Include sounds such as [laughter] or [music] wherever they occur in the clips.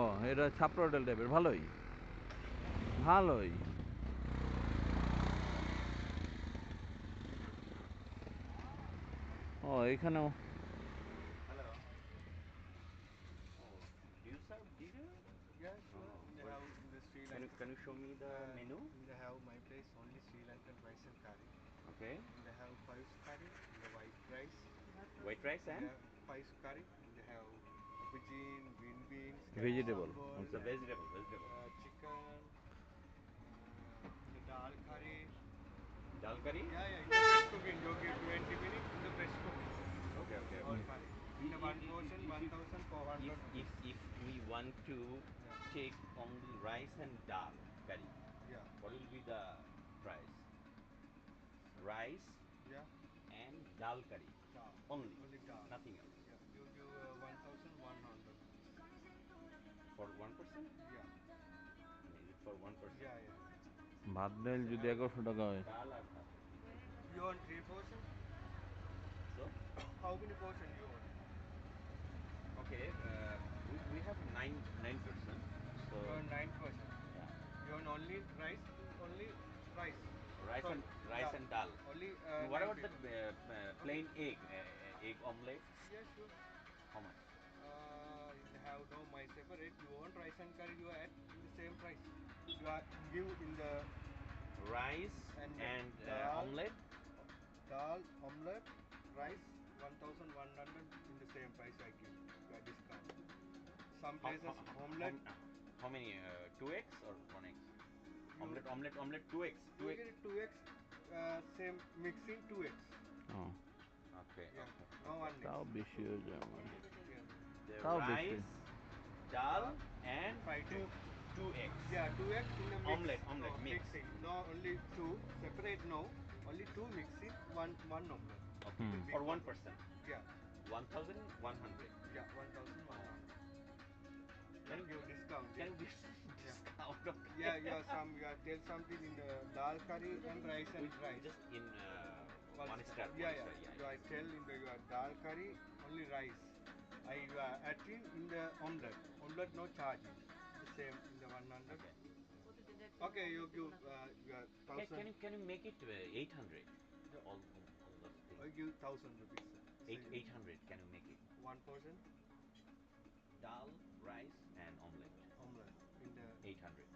ও এটা ছাপ্রডেল টাইপের ভালোই ভালোই ও এখানেও Can, can you show me the uh, menu? They have my place only Sri Lankan rice and curry. Okay. They have five curry, the white rice. White rice and? Yeah, five curry. They have pigeon, green beans, Vegetable, sambal, okay. the vegetable, vegetable. uh, chicken, uh, the dal curry. Dal curry? Yeah, yeah. In fresh cooking, you give 20 minutes in the fresh cooking. Okay, okay. All curry. In the If- one if- portion, if- if- If, if, if we want to take only rice and dal curry, Yeah, what will be the price? Rice yeah. and dal curry Dal. only, Only dal. nothing else. For one person? Yeah, Is it for one person? yeah, yeah. ভাত ডাল যদি এগারোশো টাকা হয় Dal or dal? You want three portion? So, How many portion you want? okay, uh, we, we have nine nine person. So You want nine portion. yeah, You want only rice? Only rice. rice Sorry, and rice yeah. and dal. Only. Uh, what nine about that people. uh, uh, plain egg, uh, egg omelette? Yeah, sure. How much? have no my separate. You want rice and curry, you add in the same price. You are, give in the rice and, and uh, dal, uh, omelette. Dal, omelette, rice, 1100 in the same price I give. You are discount. Some places how, how, omelette. How, how many? Uh, 2x or 1x? Omelette, omelette, omelette, 2x. 2x. You get 2x, uh, same mixing 2x. Oh. Okay. Yeah. Okay. No one. That'll be sure, German. The How rice, is- dal, and Fried two egg. two eggs. Yeah, 2x in the mix. Omelette, omelette, no, mix. Mixing. No, only two. Separate, no. Only two mixing, one one omelette. Okay. Hmm. For one person. Yeah, One thousand one hundred. yeah, 1,100. Can Can you discount. Can yeah. you dis- [laughs] discount? Okay. Yeah, yeah, some, yeah, tell something in the dal curry and rice and Which- rice. Just in uh, one star. Yeah, one yeah. star, So I tell in the your dal curry only rice. I uh, adding in the omelette. Omelette no charging. The same in the 100. Okay. Okay, you give uh, your Can, thousand. can you can you make it uh, eight hundred? Yeah. All, all, all those I give thousand rupees. Eight Same. eight hundred. Can you make it? One portion Dal, rice, and omelette. omelette in the Eight hundred.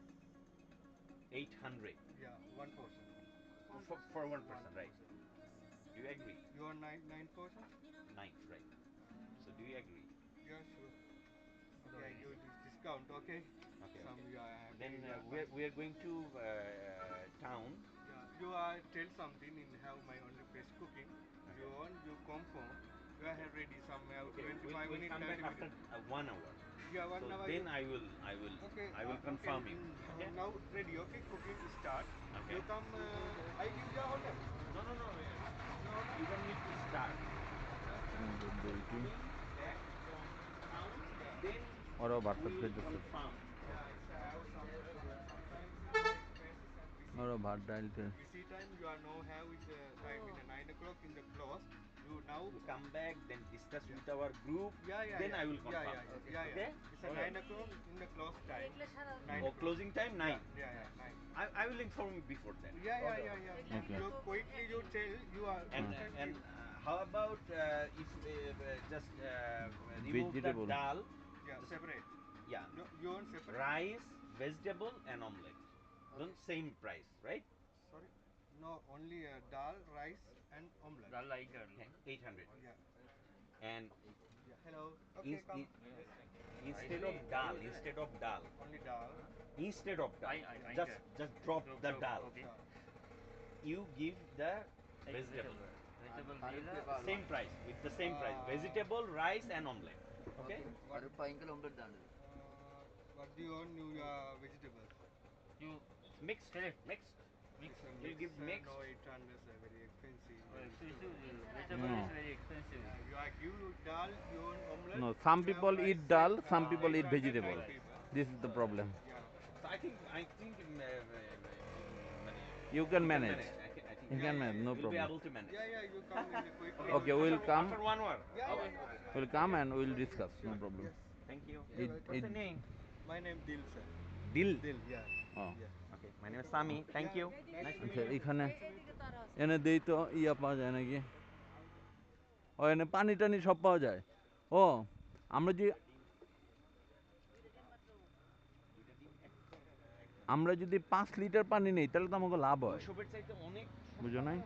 Eight hundred yeah one portion. for, for one One person, right? portion. Do you agree? You are nine nine portion? Nine, right? So do you agree? Yeah, sure. Okay, I give this discount. Okay. Okay. Some okay. you are happy. Then uh, we're we're going to uh, town. Yeah, you are tell something in have my only fresh cooking. You Okay. want you confirm. You are have ready some have Okay, 25 we'll, we'll minutes, come 30 back after minutes. uh, one hour. Yeah, one so hour. then you, I will I will okay, I will uh, confirm okay, you. mm, Okay? Now ready. Okay, cooking start. Okay. You come. Uh, I give you hotel. No no no. No, you don't need to start. দেখি Back from or a barter Or a bhar dal there. Busy time you now the nine o'clock in the close. Come back then discuss with our group. Yeah, yeah. Then yeah. I will confirm. Yeah, yeah, okay. yeah, yeah. Okay. It's a okay. nine o'clock in the close time. Nine oh, closing time nine. Yeah, yeah, yeah nine. I, I will inform before then. Yeah, yeah, okay. yeah, yeah. Okay. You quickly you tell you are. And and uh, how about uh, if uh, just uh, remove vegetable. the dal? Yeah, separate. Yeah. No, you want separate? Rice, vegetable, and omelette. Then Okay. same price, right? Sorry. No, only uh, dal, rice, and omelette. Dal like that. Eight hundred. Yeah. And Yeah. Hello. Okay, Ins- come. i- instead of dal, instead of dal, Only dal. instead of dal, I- I- I just just drop Drop, the dal. okay. You give the vegetable. Vegetable Hundred deal. rupees. Same price with the same price. Ah. Vegetable, rice, and omelette. Okay. ഒരു പൈങ്കൽ ഒമ്പത് ആണ് Uh, what do you want? You uh, vegetables. You Mixed. Select. Mixed. mix. It's a You give uh, mixed. No, 800 is uh, very expensive. Oh, expensive. uh, Vegetable No. is very expensive. Uh, you are give you dal, you want omelette. No, some you have people eat rice, dal, uh, some people eat 800, vegetable. nine people. This is the problem. Yeah. So I think I think um, uh, uh, You can manage. We can manage, no we'll be able to manage. Yeah, yeah, you come in quick. Okay, we'll after, come. after one hour. Yeah, Okay. yeah, yeah. We'll come and we'll discuss. No problem. Thank you. Yeah, It- What's it- name? My name Dil, sir. Dil. Dil, yeah. Oh. yeah. Okay, my name is Sami. Thank you. Nice to meet আচ্ছা you. এখানে এনে দেই তো ইয়া পাওয়া যায় নাকি ও এনে পানি টানি সব পাওয়া যায় ও আমরা যে আমরা যদি পাঁচ লিটার পানি নেই তাহলে তো আমাকে লাভ হয় অনেক বুঝো নাই?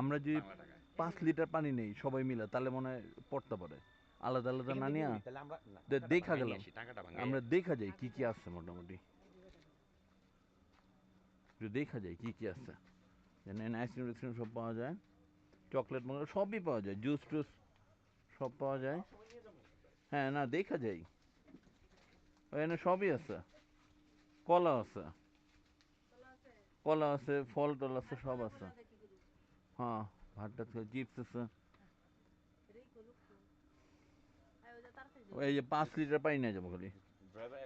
আমরা যদি পাঁচ লিটার পানি নেই সবাই মিলে তাহলে মনে হয় পড়তে পারে। আলাদা আলাদা না নিয়া? দেখা গেলাম। আমরা দেখা যাই কি কি আছে মোটামুটি। দেখা যায় কি কি আছে। যেন আইসক্রিম টাইসক্রিম সব পাওয়া যায়। চকলেট মকলেট সবই পাওয়া যায় জুস টুস সব পাওয়া যায়। হ্যাঁ না, দেখা যায় ওখানে সবই আছে। কলা আছে। কলা আছে, ফল টল আছে, সব আছে। হ্যাঁ ভাত টাত চিপস আছে। এই যে পাঁচ লিটার পানি নিয়ে যাব খালি। Driver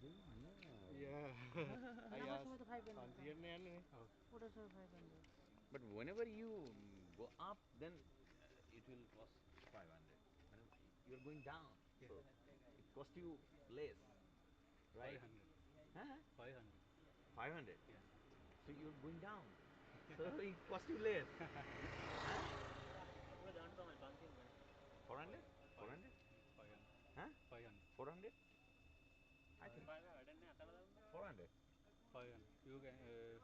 Yeah. [laughs] I asked But whenever you go up, then uh, it will cost 500. You are going down, so [laughs] it cost you less, [laughs] right? 500. Huh? 500. 500? Yeah. So you're going down. so it cost you less. 400? 400? 500. Huh? 500. 400? 可以有感呃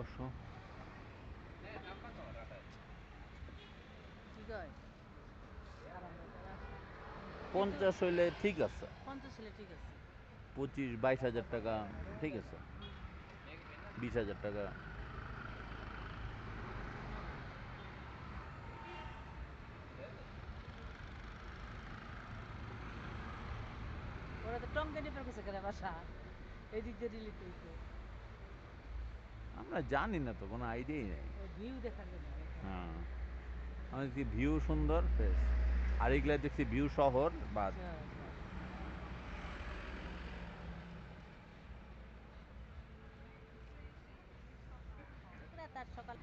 বসো। পঞ্চাশ হইলে ঠিক আছে। পঞ্চাশ হলে ঠিক আছে। পঁচিশ বাইশ হাজার টাকা ঠিক আছে। বিশ হাজার টাকা। ওরা তো টঙ্কা নিয়ে গেছে কেন বাসা। এই দিক দিয়ে হইছে। আমরা জানি না তো কোনো আইডিয়াই নেই। হ্যাঁ। আমি দেখছি ভিউ সুন্দর বেশ। আর এগুলা দেখছি ভিউ শহর বা তার সকাল